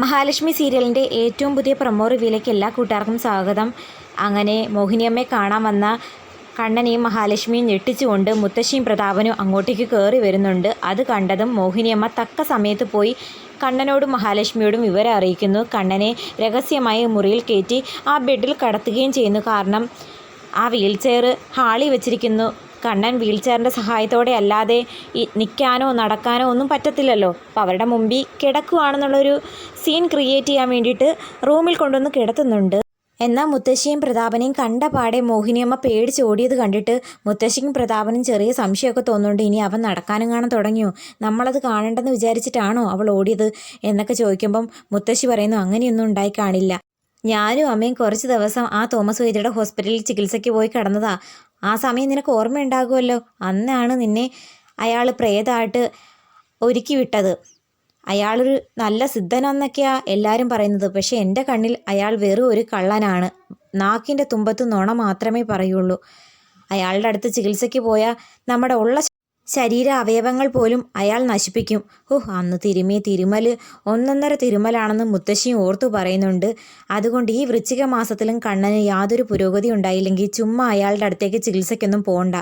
മഹാലക്ഷ്മി സീരിയലിന്റെ ഏറ്റവും പുതിയ പ്രൊമോ റിവ്യൂയിലേക്ക് എല്ലാ കൂട്ടുകാർക്കും സ്വാഗതം. അങ്ങനെ മോഹിനിയമ്മയെ കാണാൻ വന്ന കണ്ണനെയും മഹാലക്ഷ്മിയും ഞെട്ടിച്ചുകൊണ്ട് മുത്തശ്ശിയും പ്രതാപനും അങ്ങോട്ടേക്ക് കയറി വരുന്നുണ്ട്. അത് കണ്ടതും മോഹിനിയമ്മ തക്ക സമയത്ത് പോയി കണ്ണനോടും മഹാലക്ഷ്മിയോടും വിവരം അറിയിക്കുന്നു. കണ്ണനെ രഹസ്യമായി മുറിയിൽ കയറ്റി ആ ബെഡിൽ കടത്തുകയും ചെയ്യുന്നു. കാരണം ആ വീൽ ചെയർ ഹാളി വെച്ചിരിക്കുന്നു. കണ്ണൻ വീൽ ചെയറിന്റെ സഹായത്തോടെ അല്ലാതെ ഈ നിൽക്കാനോ നടക്കാനോ ഒന്നും പറ്റത്തില്ലല്ലോ. അപ്പോൾ അവരുടെ മുമ്പിൽ കിടക്കുവാണെന്നുള്ളൊരു സീൻ ക്രിയേറ്റ് ചെയ്യാൻ വേണ്ടിയിട്ട് റൂമിൽ കൊണ്ടുവന്ന് കിടത്തുന്നുണ്ട്. എന്നാൽ മുത്തശ്ശിയും പ്രതാപനെയും കണ്ട പാടെ മോഹിനിയമ്മ പേടിച്ച് ഓടിയത് കണ്ടിട്ട് മുത്തശ്ശിക്കും പ്രതാപനും ചെറിയ സംശയമൊക്കെ തോന്നുന്നുണ്ട്. ഇനി അവൻ നടക്കാനും കാണാൻ തുടങ്ങിയോ? നമ്മളത് കാണണ്ടെന്ന് വിചാരിച്ചിട്ടാണോ അവൾ ഓടിയത്? എന്നൊക്കെ ചോദിക്കുമ്പം മുത്തശ്ശി പറയുന്നു അങ്ങനെയൊന്നും ഉണ്ടായി കാണില്ല. ഞാനും അമ്മയും കുറച്ച് ദിവസം ആ തോമസ് വൈദ്യയുടെ ഹോസ്പിറ്റലിൽ ചികിത്സയ്ക്ക് പോയി കിടന്നതാ. ആ സമയം നിനക്ക് ഓർമ്മയുണ്ടാകുമല്ലോ? അന്നാണ് നിന്നെ അയാൾ പ്രേതമായിട്ട് ഒരുക്കി വിട്ടത്. അയാളൊരു നല്ല സിദ്ധനെന്നൊക്കെയാ എല്ലാവരും പറയുന്നത്. പക്ഷേ എന്റെ കണ്ണിൽ അയാൾ വെറും ഒരു കള്ളനാണ്. നാക്കിന്റെ തുമ്പത്ത് നുണ മാത്രമേ പറയുള്ളൂ. അയാളുടെ അടുത്ത് ചികിത്സയ്ക്ക് പോയാൽ നമ്മുടെ ഉള്ള ശരീര അവയവങ്ങൾ പോലും അയാൾ നശിപ്പിക്കും. ഓഹ് അന്ന് തിരുമിയ തിരുമൽ ഒന്നൊന്നര തിരുമലാണെന്ന് മുത്തശ്ശിയും ഓർത്തു പറയുന്നുണ്ട്. അതുകൊണ്ട് ഈ വൃശ്ചിക മാസത്തിലും കണ്ണന് യാതൊരു പുരോഗതി ഉണ്ടായില്ലെങ്കിൽ ചുമ്മാ അയാളുടെ അടുത്തേക്ക് ചികിത്സയ്ക്കൊന്നും പോകണ്ട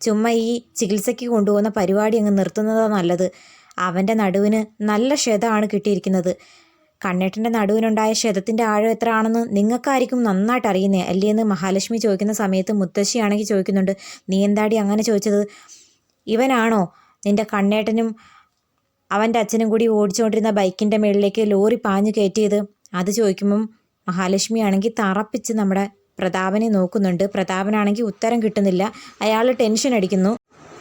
ചുമ്മാ ഈ ചികിത്സയ്ക്ക് കൊണ്ടുപോകുന്ന പരിപാടി അങ്ങ് നിർത്തുന്നതാ നല്ലത്. അവന്റെ നടുവിന് നല്ല ക്ഷതമാണ് കിട്ടിയിരിക്കുന്നത്. കണ്ണേട്ടന്റെ നടുവിനുണ്ടായ ക്ഷതത്തിന്റെ ആഴം എത്ര ആണെന്ന് നിങ്ങൾക്കായിരിക്കും നന്നായിട്ട് അറിയുന്നേ അല്ലേ എന്ന് മഹാലക്ഷ്മി ചോദിക്കുന്ന സമയത്ത് മുത്തശ്ശിയാണെങ്കിൽ ചോദിക്കുന്നുണ്ട് നീ എന്താടി അങ്ങനെ ചോദിച്ചത്? ഇവനാണോ നിന്റെ കണ്ണേട്ടനും അവന്റെ അച്ഛനും കൂടി ഓടിച്ചുകൊണ്ടിരുന്ന ബൈക്കിന്റെ മുകളിലേക്ക് ലോറി പാഞ്ഞു കയറ്റിയത്? അത് ചോദിക്കുമ്പം മഹാലക്ഷ്മി ആണെങ്കിൽ തറപ്പിച്ച് നമ്മുടെ പ്രതാപനെ നോക്കുന്നുണ്ട്. പ്രതാപനാണെങ്കിൽ ഉത്തരം കിട്ടുന്നില്ല. അയാൾ ടെൻഷൻ അടിക്കുന്നു.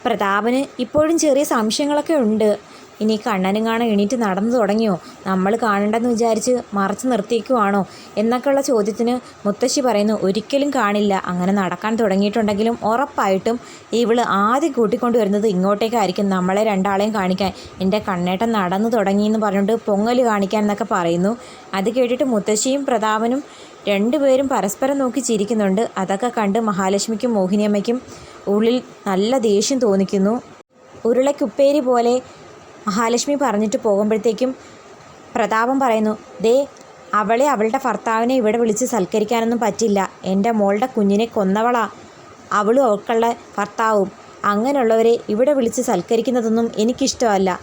പ്രതാപന് ഇപ്പോഴും ചെറിയ സംശയങ്ങളൊക്കെ ഉണ്ട്. ഇനി കണ്ണനും കാണാൻ എണീറ്റ് നടന്നു തുടങ്ങിയോ? നമ്മൾ കാണണ്ടെന്ന് വിചാരിച്ച് മറച്ചു നിർത്തിയേക്കുവാണോ? എന്നൊക്കെയുള്ള ചോദ്യത്തിന് മുത്തശ്ശി പറയുന്നു ഒരിക്കലും കാണില്ല. അങ്ങനെ നടക്കാൻ തുടങ്ങിയിട്ടുണ്ടെങ്കിലും ഉറപ്പായിട്ടും ഇവൾ ആദ്യം കൂട്ടിക്കൊണ്ടുവരുന്നത് ഇങ്ങോട്ടേക്കായിരിക്കും. നമ്മളെ രണ്ടാളെയും കാണിക്കാൻ. എന്റെ കണ്ണേട്ടൻ നടന്നു തുടങ്ങി എന്ന് പറഞ്ഞുകൊണ്ട് പൊങ്ങൽ കാണിക്കാൻ എന്നൊക്കെ പറയുന്നു. അത് കേട്ടിട്ട് മുത്തശ്ശിയും പ്രതാപനും രണ്ടുപേരും പരസ്പരം നോക്കി ചിരിക്കുന്നുണ്ട്. അതൊക്കെ കണ്ട് മഹാലക്ഷ്മിക്കും മോഹിനിയമ്മയ്ക്കും ഉള്ളിൽ നല്ല ദേഷ്യം തോന്നിക്കുന്നു. ഉരുളക്കുപ്പേരി പോലെ മഹാലക്ഷ്മി പറഞ്ഞിട്ട് പോകുമ്പോഴത്തേക്കും പ്രതാപം പറയുന്നു ദേ അവളെ അവളുടെ ഭർത്താവിനെ ഇവിടെ വിളിച്ച് സൽക്കരിക്കാനൊന്നും പറ്റില്ല. എന്റെ മോളുടെ കുഞ്ഞിനെ കൊന്നവളാ. അവളും അവൾക്കുള്ള ഭർത്താവും. അങ്ങനെയുള്ളവരെ ഇവിടെ വിളിച്ച് സൽക്കരിക്കുന്നതൊന്നും എനിക്കിഷ്ടമല്ല.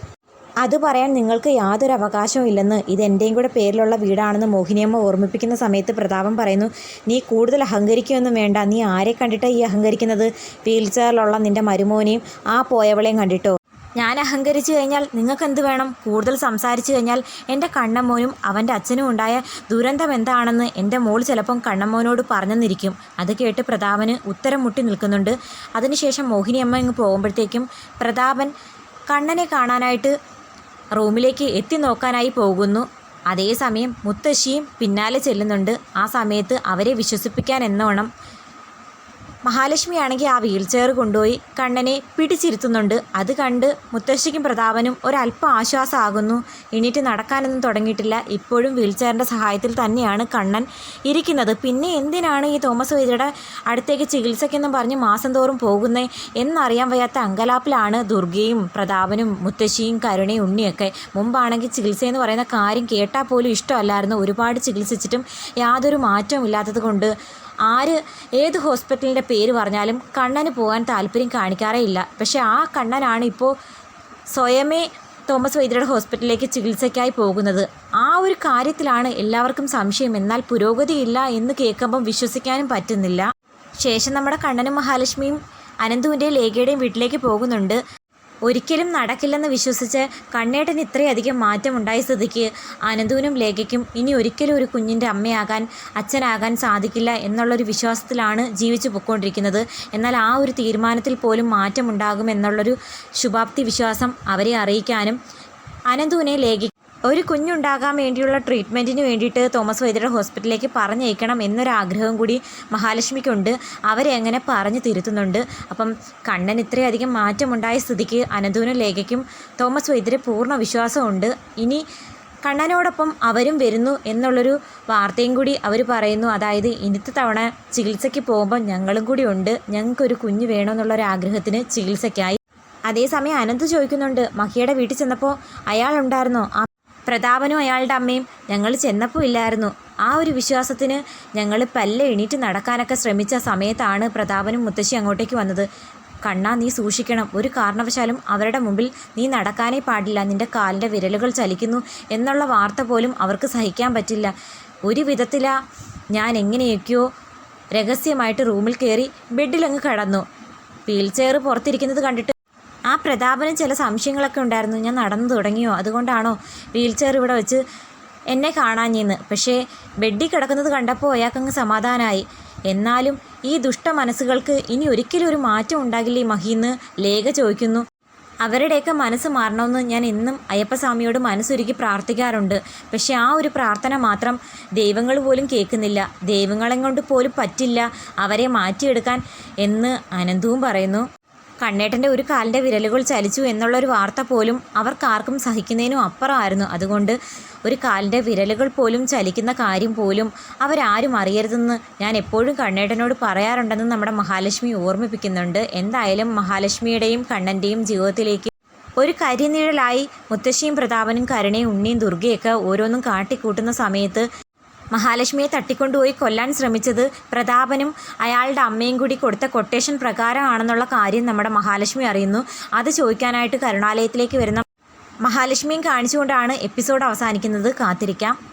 അത് പറയാൻ നിങ്ങൾക്ക് യാതൊരു അവകാശവും ഇല്ലെന്ന് ഇത് എന്റെയും കൂടെ പേരിലുള്ള വീടാണെന്ന് മോഹിനിയമ്മ ഓർമ്മിപ്പിക്കുന്ന സമയത്ത് പ്രതാപം പറയുന്നു നീ കൂടുതൽ അഹങ്കരിക്കുകയൊന്നും വേണ്ട. നീ ആരെ കണ്ടിട്ടാണ് ഈ അഹങ്കരിക്കുന്നത്? വീൽ ചെയറിലുള്ള നിന്റെ മരുമോനെയും ആ പോയവളെയും കണ്ടിട്ടോ? ഞാൻ അഹങ്കരിച്ചു കഴിഞ്ഞാൽ നിങ്ങൾക്ക് എന്ത് വേണം? കൂടുതൽ സംസാരിച്ചു കഴിഞ്ഞാൽ എന്റെ കണ്ണമ്മോനും അവന്റെ അച്ഛനും ഉണ്ടായ ദുരന്തം എന്താണെന്ന് എന്റെ മോൾ ചിലപ്പം കണ്ണമ്മോനോട് പറഞ്ഞെന്നിരിക്കും. അത് കേട്ട് പ്രതാപന് ഉത്തരം മുട്ടി നിൽക്കുന്നുണ്ട്. അതിനുശേഷം മോഹിനിയമ്മ ഇങ്ങ് പോകുമ്പോഴത്തേക്കും പ്രതാപൻ കണ്ണനെ കാണാനായിട്ട് റൂമിലേക്ക് എത്തി നോക്കാനായി പോകുന്നു. അതേസമയം മുത്തശ്ശിയും പിന്നാലെ ചെല്ലുന്നുണ്ട്. ആ സമയത്ത് അവരെ വിശ്വസിപ്പിക്കാൻ എന്നോണം മഹാലക്ഷ്മിയാണെങ്കിൽ ആ വീൽ ചെയർ കൊണ്ടുപോയി കണ്ണനെ പിടിച്ചിരുത്തുന്നുണ്ട്. അത് കണ്ട് മുത്തശ്ശിക്കും പ്രതാപനും ഒരല്പം ആശ്വാസമാകുന്നു. എണീറ്റ് നടക്കാനൊന്നും തുടങ്ങിയിട്ടില്ല. ഇപ്പോഴും വീൽ ചെയറിന്റെ സഹായത്തിൽ തന്നെയാണ് കണ്ണൻ ഇരിക്കുന്നത്. പിന്നെ എന്തിനാണ് ഈ തോമസ് വൈദ്യയുടെ അടുത്തേക്ക് ചികിത്സയ്ക്കെന്നും പറഞ്ഞ് മാസം തോറും പോകുന്നേ എന്നറിയാൻ വയ്യാത്ത അങ്കലാപ്പിലാണ് ദുർഗയും പ്രതാപനും മുത്തശ്ശിയും കരുണയും ഉണ്ണിയൊക്കെ. മുമ്പാണെങ്കിൽ ചികിത്സയെന്ന് പറയുന്ന കാര്യം കേട്ടാൽ പോലും ഇഷ്ടമല്ലായിരുന്നു. ഒരുപാട് ചികിത്സിച്ചിട്ടും യാതൊരു മാറ്റവും ഇല്ലാത്തത് കൊണ്ട് ആര് ഏത് ഹോസ്പിറ്റലിന്റെ പേര് പറഞ്ഞാലും കണ്ണന് പോകാൻ താല്പര്യം കാണിക്കാറേ ഇല്ല. പക്ഷേ ആ കണ്ണനാണ് ഇപ്പോൾ സ്വയമേ തോമസ് വൈദ്യരുടെ ഹോസ്പിറ്റലിലേക്ക് ചികിത്സയ്ക്കായി പോകുന്നത്. ആ ഒരു കാര്യത്തിലാണ് എല്ലാവർക്കും സംശയം. എന്നാൽ പുരോഗതിയില്ല എന്ന് കേൾക്കുമ്പം വിശ്വസിക്കാനും പറ്റുന്നില്ല. ശേഷം നമ്മുടെ കണ്ണനും മഹാലക്ഷ്മിയും അനന്തുവിന്റെയും ലേഖയുടെയും വീട്ടിലേക്ക് പോകുന്നുണ്ട്. ഒരിക്കലും നടക്കില്ലെന്ന് വിശ്വസിച്ച് കണ്ണേട്ടൻ ഇത്രയധികം മാറ്റമുണ്ടായ സ്ഥിതിക്ക് അനന്തുവിനും ലേഖയ്ക്കും ഇനി ഒരിക്കലും ഒരു കുഞ്ഞിന്റെ അമ്മയാകാൻ അച്ഛനാകാൻ സാധിക്കില്ല എന്നുള്ളൊരു വിശ്വാസത്തിലാണ് ജീവിച്ചു പൊയ്ക്കൊണ്ടിരിക്കുന്നത്. എന്നാൽ ആ ഒരു തീരുമാനത്തിൽ പോലും മാറ്റമുണ്ടാകുമെന്നുള്ളൊരു ശുഭാപ്തി വിശ്വാസം അവരെ അറിയിക്കാനും അനന്തുവിനെ ലേഖി ഒരു കുഞ്ഞുണ്ടാകാൻ വേണ്ടിയുള്ള ട്രീറ്റ്മെന്റിന് വേണ്ടിയിട്ട് തോമസ് വൈദ്യരുടെ ഹോസ്പിറ്റലിലേക്ക് പറഞ്ഞയക്കണം എന്നൊരാഗ്രഹം കൂടി മഹാലക്ഷ്മിക്കുണ്ട്. അവരെ എങ്ങനെ പറഞ്ഞു തിരുത്തുന്നുണ്ട്. അപ്പം കണ്ണൻ ഇത്രയധികം മാറ്റമുണ്ടായ സ്ഥിതിക്ക് അനന്തുവിനും ലേഖയ്ക്കും തോമസ് വൈദ്യരെ പൂർണ വിശ്വാസമുണ്ട്. ഇനി കണ്ണനോടൊപ്പം അവരും വരുന്നു എന്നുള്ളൊരു വാർത്തയും കൂടി അവർ പറയുന്നു. അതായത് ഇനിത്തെ തവണ ചികിത്സയ്ക്ക് പോകുമ്പോൾ ഞങ്ങളും കൂടി ഉണ്ട്. ഞങ്ങൾക്കൊരു കുഞ്ഞ് വേണമെന്നുള്ളൊരാഗ്രഹത്തിന് ചികിത്സയ്ക്കായി. അതേസമയം അനന്ത് ചോദിക്കുന്നുണ്ട് മഹിയുടെ വീട്ടിൽ ചെന്നപ്പോൾ അയാളുണ്ടായിരുന്നോ പ്രതാപനും അയാളുടെ അമ്മയും ഞങ്ങൾ ചെന്നപ്പോൾ ഇല്ലായിരുന്നു. ആ ഒരു വിശ്വാസത്തിന് ഞങ്ങൾ പല്ല എണീറ്റ് നടക്കാനൊക്കെ ശ്രമിച്ച സമയത്താണ് പ്രതാപനും മുത്തശ്ശി അങ്ങോട്ടേക്ക് വന്നത്. കണ്ണാ നീ സൂക്ഷിക്കണം. ഒരു കാരണവശാലും അവരുടെ മുമ്പിൽ നീ നടക്കാനേ പാടില്ല. നിന്റെ കാലിന്റെ വിരലുകൾ ചലിക്കുന്നു എന്നുള്ള വാർത്ത പോലും അവർക്ക് സഹിക്കാൻ പറ്റില്ല. ഒരു വിധത്തിലാ ഞാൻ എങ്ങനെയൊക്കെയോ രഹസ്യമായിട്ട് റൂമിൽ കയറി ബെഡിലങ്ങ് കടന്നു. വീൽ ചെയർ പുറത്തിരിക്കുന്നത് കണ്ടിട്ട് ആ പ്രതാപന് ചില സംശയങ്ങളൊക്കെ ഉണ്ടായിരുന്നു. ഞാൻ നടന്നു തുടങ്ങിയോ? അതുകൊണ്ടാണോ വീൽ ചെയർ ഇവിടെ വെച്ച് എന്നെ കാണാഞ്ഞിന്ന്. പക്ഷേ ബെഡിൽ കിടക്കുന്നത് കണ്ടപ്പോൾ അയാൾക്കങ്ങ് സമാധാനമായി എന്നാലും ഈ ദുഷ്ട മനസ്സുകൾക്ക് ഇനി ഒരിക്കലും ഒരു മാറ്റം ഉണ്ടാകില്ല ഈ മഹീന്ന്? ലേഖ ചോദിക്കുന്നു. അവരുടെയൊക്കെ മനസ്സ് മാറണമെന്ന് ഞാൻ എന്നും അയ്യപ്പസ്വാമിയോട് മനസ്സൊരുക്കി പ്രാർത്ഥിക്കാറുണ്ട്. പക്ഷേ ആ ഒരു പ്രാർത്ഥന മാത്രം ദൈവങ്ങൾ പോലും കേൾക്കുന്നില്ല. ദൈവങ്ങളെ കൊണ്ട് പോലും പറ്റില്ല. അവരെ മാറ്റിയെടുക്കാൻ എന്ന് അനന്തവും പറയുന്നു. കണ്ണേട്ടന്റെ ഒരു കാലിന്റെ വിരലുകൾ ചലിച്ചു എന്നുള്ളൊരു വാർത്ത പോലും അവർക്കാർക്കും സഹിക്കുന്നതിനും അപ്പുറമായിരുന്നു. അതുകൊണ്ട് ഒരു കാലിന്റെ വിരലുകൾ പോലും ചലിക്കുന്ന കാര്യം പോലും അവരാരും അറിയരുതെന്ന് ഞാൻ എപ്പോഴും കണ്ണേട്ടനോട് പറയാറുണ്ടെന്ന് നമ്മുടെ മഹാലക്ഷ്മി ഓർമ്മിപ്പിക്കുന്നുണ്ട്. എന്തായാലും മഹാലക്ഷ്മിയുടെയും കണ്ണന്റെയും ജീവിതത്തിലേക്ക് ഒരു കരിനിഴലായി മുത്തശ്ശിയും പ്രതാപനും കരുണയും ഉണ്ണിയും ദുർഗയൊക്കെ ഓരോന്നും കാട്ടിക്കൂട്ടുന്ന സമയത്ത് മഹാലക്ഷ്മിയെ തട്ടിക്കൊണ്ടുപോയി കൊല്ലാൻ ശ്രമിച്ചത് പ്രതാപനും അയാളുടെ അമ്മയും കൂടി കൊടുത്ത കൊട്ടേഷൻ പ്രകാരമാണെന്നുള്ള കാര്യം നമ്മുടെ മഹാലക്ഷ്മി അറിയുന്നു. അത് ചോദിക്കാനായിട്ട് കരുണാലയത്തിലേക്ക് വരുന്ന മഹാലക്ഷ്മിയും കാണിച്ചുകൊണ്ടാണ് എപ്പിസോഡ് അവസാനിക്കുന്നത്. കാത്തിരിക്കാം.